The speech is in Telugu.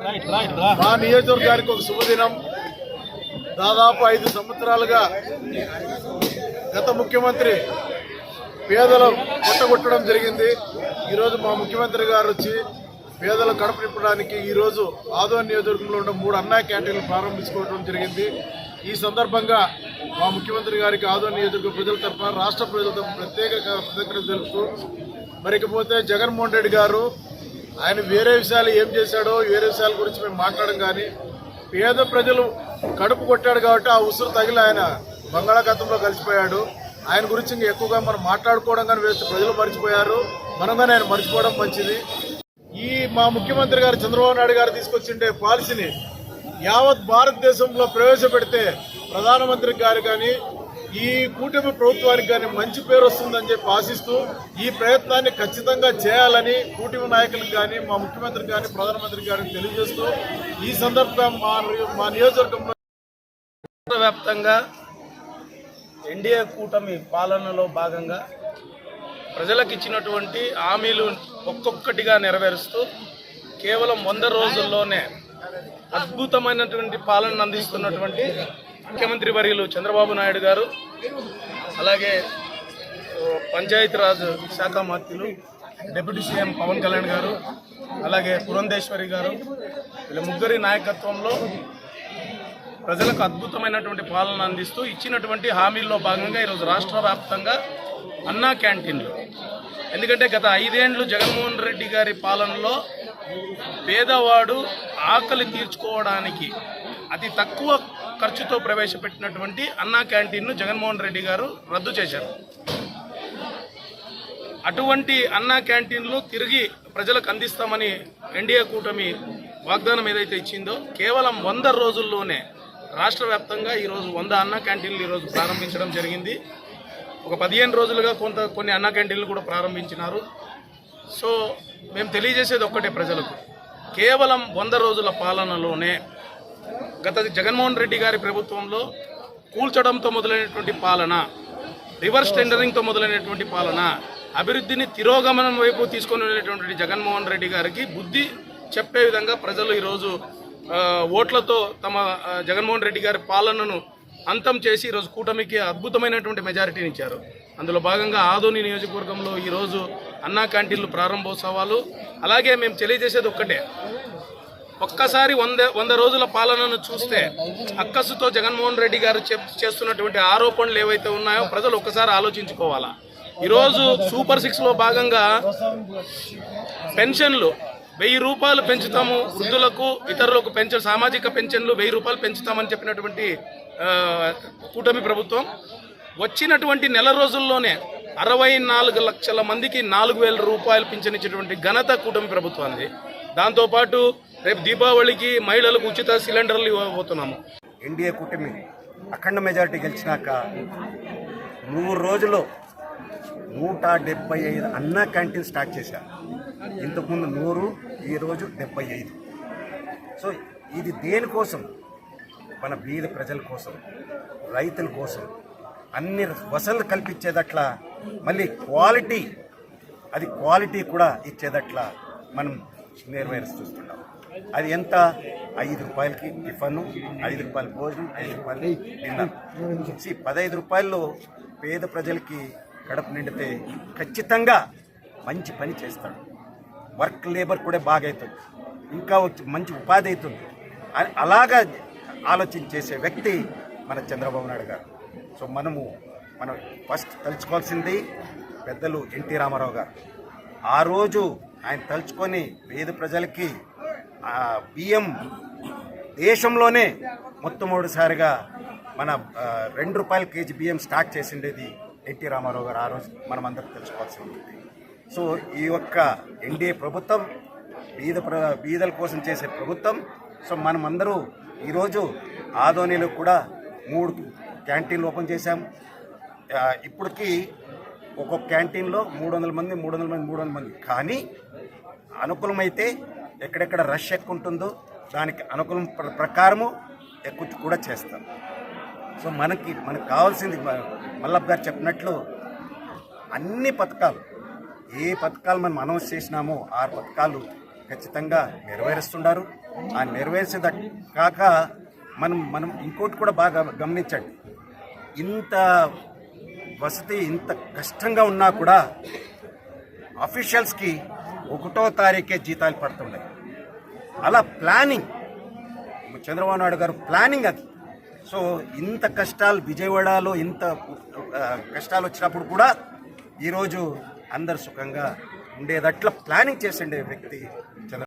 మా నియోజకవర్గానికి ఒక శుభదినం. దాదాపు ఐదు సంవత్సరాలుగా గత ముఖ్యమంత్రి పేదలు కొట్టగొట్టడం జరిగింది. ఈరోజు మా ముఖ్యమంత్రి గారు వచ్చి పేదలు కడుపు నింపడానికి ఈరోజు ఆదోన్ నియోజకవర్గంలో ఉన్న మూడు అన్నా క్యాంటీన్లు ప్రారంభించుకోవడం జరిగింది. ఈ సందర్భంగా మా ముఖ్యమంత్రి గారికి ఆదోన్ నియోజకవర్గ ప్రజల తరఫున రాష్ట్ర ప్రజల తరఫున ప్రత్యేక కృతజ్ఞతలు తెలుపుతూ మరికపోతే జగన్మోహన్ రెడ్డి గారు ఆయన వేరే విషయాలు ఏం చేశాడో వేరే విషయాల గురించి మేము మాట్లాడడం కానీ పేద ప్రజలు కడుపు కొట్టాడు కాబట్టి ఆ ఉసురు తగిలి ఆయన బంగాళాఖాతంలో కలిసిపోయాడు. ఆయన గురించి ఇంకా ఎక్కువగా మనం మాట్లాడుకోవడం కానీ వేస్తే ప్రజలు మర్చిపోయారు. మనం కానీ ఆయన మర్చిపోవడం మంచిది. ఈ మా ముఖ్యమంత్రి గారు చంద్రబాబు నాయుడు గారు తీసుకొచ్చిండే పాలసీని యావత్ భారతదేశంలో ప్రవేశపెడితే ప్రధానమంత్రి గారు కానీ ఈ కూటమి ప్రభుత్వానికి కానీ మంచి పేరు వస్తుందని చెప్పి ఆశిస్తూ ఈ ప్రయత్నాన్ని ఖచ్చితంగా చేయాలని కూటమి నాయకులకు కానీ మా ముఖ్యమంత్రి కానీ ప్రధానమంత్రి గారిని తెలియజేస్తూ ఈ సందర్భంగా మా మా నియోజకవర్గంలో రాష్ట్ర వ్యాప్తంగా ఎన్డీఏ కూటమి పాలనలో భాగంగా ప్రజలకు ఇచ్చినటువంటి హామీలు ఒక్కొక్కటిగా నెరవేరుస్తూ కేవలం వంద రోజుల్లోనే అద్భుతమైనటువంటి పాలన అందిస్తున్నటువంటి ముఖ్యమంత్రి వర్యులు చంద్రబాబు నాయుడు గారు అలాగే పంచాయతీరాజ్ శాఖ మంత్రులు డిప్యూటీ సీఎం పవన్ కళ్యాణ్ గారు అలాగే పురంధేశ్వరి గారు వీళ్ళ ముగ్గురి నాయకత్వంలో ప్రజలకు అద్భుతమైనటువంటి పాలన అందిస్తూ ఇచ్చినటువంటి హామీల్లో భాగంగా ఈరోజు రాష్ట్ర వ్యాప్తంగా అన్నా క్యాంటీన్లు. ఎందుకంటే గత ఐదేండ్లు జగన్మోహన్ రెడ్డి గారి పాలనలో పేదవాడు ఆకలి తీర్చుకోవడానికి అతి తక్కువ ఖర్చుతో ప్రవేశపెట్టినటువంటి అన్నా క్యాంటీన్ను జగన్మోహన్ రెడ్డి గారు రద్దు చేశారు. అటువంటి అన్నా క్యాంటీన్లు తిరిగి ప్రజలకు అందిస్తామని ఎన్డీఏ కూటమి వాగ్దానం ఏదైతే ఇచ్చిందో కేవలం వంద రోజుల్లోనే రాష్ట్ర వ్యాప్తంగా ఈరోజు వంద అన్నా క్యాంటీన్లు ఈరోజు ప్రారంభించడం జరిగింది. ఒక పదిహేను రోజులుగా కొంత కొన్ని అన్నా క్యాంటీన్లు కూడా ప్రారంభించినారు. సో మేము తెలియజేసేది ఒక్కటే ప్రజలకు. కేవలం వంద రోజుల పాలనలోనే గత జగన్మోహన్ రెడ్డి గారి ప్రభుత్వంలో కూల్చడంతో మొదలైనటువంటి పాలన రివర్స్ టెండరింగ్తో మొదలైనటువంటి పాలన అభివృద్ధిని తిరోగమనం వైపు తీసుకొని వెళ్ళేటువంటి జగన్మోహన్ రెడ్డి గారికి బుద్ధి చెప్పే విధంగా ప్రజలు ఈరోజు ఓట్లతో తమ జగన్మోహన్ రెడ్డి గారి పాలనను అంతం చేసి ఈరోజు కూటమికి అద్భుతమైనటువంటి మెజారిటీని ఇచ్చారు. అందులో భాగంగా ఆదోని నియోజకవర్గంలో ఈరోజు అన్నా క్యాంటీన్లు ప్రారంభోత్సవాలు. అలాగే మేము తెలియజేసేది ఒక్కటే ఒక్కసారి వంద వంద రోజుల పాలనను చూస్తే అక్కసుతో జగన్మోహన్ రెడ్డి గారు చేస్తున్నటువంటి ఆరోపణలు ఏవైతే ఉన్నాయో ప్రజలు ఒక్కసారి ఆలోచించుకోవాలా. ఈరోజు సూపర్ సిక్స్లో భాగంగా పెన్షన్లు వెయ్యి రూపాయలు పెంచుతాము వృద్ధులకు ఇతరులకు పెన్షన్ సామాజిక పెన్షన్లు వెయ్యి రూపాయలు పెంచుతామని చెప్పినటువంటి కూటమి ప్రభుత్వం వచ్చినటువంటి నెల రోజుల్లోనే అరవై నాలుగు లక్షల మందికి నాలుగు వేల రూపాయలు పింఛనిచ్చేటువంటి ఘనత కూటమి ప్రభుత్వానికి దాంతోపాటు రేపు దీపావళికి మహిళలకు ఉచిత సిలిండర్లు ఇవ్వబోతున్నాము. ఎన్డీఏ కూటమి అఖండ మెజారిటీ గెలిచినాక మూడు రోజుల్లో నూట డెబ్బై ఐదు అన్న క్యాంటీన్ స్టార్ట్ చేశారు ఇంతకుముందు నూరు ఈరోజు డెబ్బై ఐదు. సో ఇది దేనికోసం? మన బీద ప్రజల కోసం రైతుల కోసం అన్ని వసతులు కల్పించేదట్లా మళ్ళీ క్వాలిటీ అది క్వాలిటీ కూడా ఇచ్చేదట్లా మనం నెరవేరుస్తున్నాం అది ఎంత? ఐదు రూపాయలకి టిఫన్ ఐదు రూపాయల భోజనం ఐదు రూపాయలు డిన్నర్. పదహైదు రూపాయల్లో పేద ప్రజలకి కడుపు నిండితే ఖచ్చితంగా మంచి పని చేస్తాడు వర్క్ లేబర్ కూడా బాగా అవుతుంది ఇంకా మంచి ఉపాధి అవుతుంది అని అలాగా ఆలోచన చేసే వ్యక్తి మన చంద్రబాబు నాయుడు గారు. సో మనము మనం ఫస్ట్ తలుచుకోవాల్సింది పెద్దలు ఎన్టీ రామారావు గారు. ఆ రోజు ఆయన తలుచుకొని పేద ప్రజలకి బియ్యం దేశంలోనే మొట్టమొదటిసారిగా మన రెండు రూపాయల కేజీ బియ్యం స్టాక్ చేసిండేది ఎన్టీ రామారావు గారు. ఆ రోజు మనం అందరం తెలుసుకోవాల్సి ఉంటుంది. సో ఈ యొక్క ఎన్డీఏ ప్రభుత్వం బీద ప్ర బీదల కోసం చేసే ప్రభుత్వం సో మనం అందరూ ఈరోజు ఆదోనిలో కూడా మూడు క్యాంటీన్లు ఓపెన్ చేశాం. ఇప్పటికీ ఒక్కొక్క క్యాంటీన్లో మూడు వందల మంది మూడు వందల మంది మూడు వందల మంది. కానీ అనుకూలమైతే ఎక్కడెక్కడ రష్ ఎక్కువ ఉంటుందో దానికి అనుకూలం ప్ర- ప్రకారము ఎక్కువ కూడా చేస్తాం. సో మనకి మనకు కావాల్సింది మల్లబ్ గారు చెప్పినట్లు అన్ని పథకాలు ఏ పథకాలు మనం అనౌన్స్ చేసినామో ఆ పథకాలు ఖచ్చితంగా నెరవేరుస్తున్నారు ఆ నెరవేర్చేద కాక మనం మనం ఇంకోటి కూడా బాగా గమనించండి. ఇంత వసతి ఇంత కష్టంగా ఉన్నా కూడా అఫీషియల్స్కి ఒకటో తారీఖే జీతాలు పడుతున్నాయి అలా ప్లానింగ్. చంద్రబాబు నాయుడు గారు ప్లానింగ్ అది. సో ఇంత కష్టాలు విజయవాడలో ఇంత కష్టాలు వచ్చినప్పుడు కూడా ఈరోజు అందరు సుఖంగా ఉండేదట్లా ప్లానింగ్ చేసిండే వ్యక్తి చంద్ర